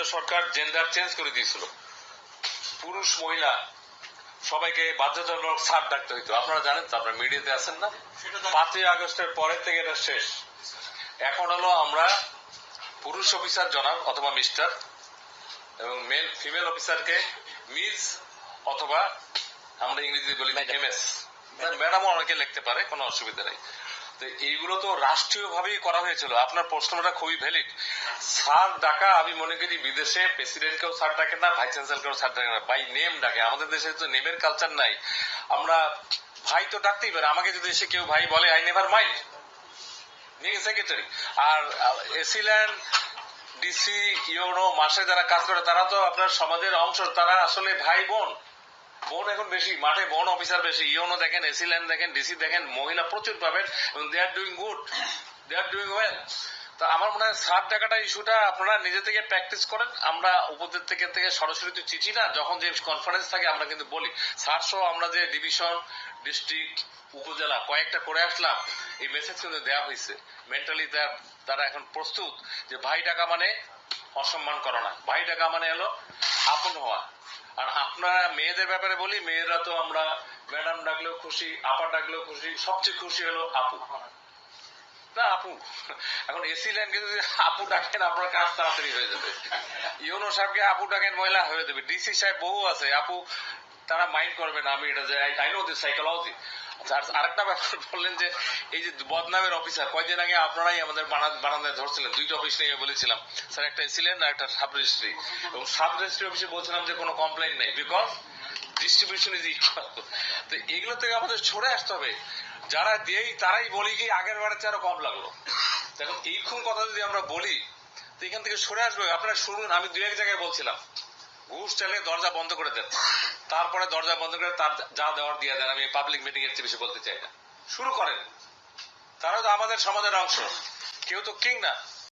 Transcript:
আমাদের সরকার gender change করে দিয়েছিল। পুরুষ মহিলা সবাইকে বাধ্যতামূলক স্যার ডাকতে হইতো। আপনারা জানেন তো আপনারা মিডিয়াতে আছেন না? পাঁচই আগস্টের পরের থেকে এটা শেষ। এখন হলো আমরা পুরুষ অফিসার জনাব অথবা মিস্টার এবং মেল ফিমেল অফিসারকে মিস অথবা আমরা ইংরেজি বলি এম এস ম্যাডামও অনেকে লিখতে পারে কোনো অসুবিধা নেই। তো এইগুলো তো রাষ্ট্রীয়ভাবেই করা হয়েছিল। আপনার প্রশ্নটা খুবই ভ্যালিড স্যার ডাকা, আমি মনে করি বিদেশে প্রেসিডেন্টকেও স্যার ডাকে না ভাইস চ্যান্সেলরকেও স্যার ডাকে না। বাই নেম ডাকে। আমাদের দেশে তো নেমের কালচার নাই। আমরা ভাই তো ডাকতেই পারে। আমাকে যদি এসে কেউ ভাই বলে আই নেভার মাইন্ড সেক্রেটারি আর এসিল্যান্ড ডিসি ইউনো মাসে যারা কাজ করে, তারা তো আপনার সমাজের অংশ। তারা আসলে ভাই বোন বোন এখন বেশি, মাঠে বোন অফিসার বেশি ইউনো দেখেন এসিল্যান্ড দেখেন, ডিসি দেখেন, মহিলা প্রচুর পাবেন, এবং they are doing good they are doing well তো আমার মনে হয় সাত টাকাটা ইস্যুটা আপনারা নিজে থেকে প্র্যাকটিস করেন, আমরা উপদের থেকে থেকে সরাসরি তো চিঠি না, যখন যে কনফারেন্স থাকে আমরা কিন্তু বলি। স্যার সহ আমরা যে ডিভিশন ডিস্ট্রিক্ট উপজেলা কয়েকটা করে আসলাম, এই মেসেজ কিন্তু দেওয়া হয়েছে মেন্টালি তারা এখন প্রস্তুত যে ভাই টাকা মানে অসম্মান করা না। ভাই টাকা মানে হলো আপন হওয়া। আর আপনারা মেয়েদের ব্যাপারে বলি, মেয়েরা তো আমরা ম্যাডাম ডাকলেও খুশি, আপা ডাকলেও খুশি, সবচেয়ে খুশি হলো আপু। না, আপু, এখন এসি লাইনকে যদি আপু ডাকেন, আপনার কাজ তাড়াতাড়ি হয়ে যাবে। ইউনো সাহেবকে আপু ডাকেন মহিলা হয়ে যাবে। ডিসি সাহেব বহু আছে। আপু, তারা মাইন্ড করবে না, আমি এটা যে আই নো দিস সাইকোলজি আরেকটা ব্যাপার বললেন যে, এই যে বদনামের অফিসার কয়দিন আগে আপনারাই আমাদের বারান্দায় ধরছিলেন। দুইটা অফিস নিয়ে বলেছিলাম। স্যার, একটা ছিলেন আর একটা সাব রেজিস্ট্রি এবং সাব রেজিস্ট্রি অফিসে বলছিলাম যে, কোনো কমপ্লেন নেই। বিকজ ডিস্ট্রিবিউশন ইজ ইকুয়াল তো এগুলো থেকে আমাদের সরে আসতে হবে। যারা দেই, তারাই বলি কি, আগের বারের চেয়ে আরও কম লাগল। এখন এইরকম কথা যদি আমরা বলি, তো এখান থেকে সরে আসবে। আপনারা শুনুন, আমি দু এক জায়গায় বলছিলাম। ঘুষ চাইলে দরজা বন্ধ করে দেন। তারপরে দরজা বন্ধ করে তার যা দেওয়ার দিয়ে দেন। আমি পাবলিক মিটিং এর বেশি বলতে চাই না। শুরু করেন। তারা তো আমাদের সমাজের অংশ। কেউ তো কিং না।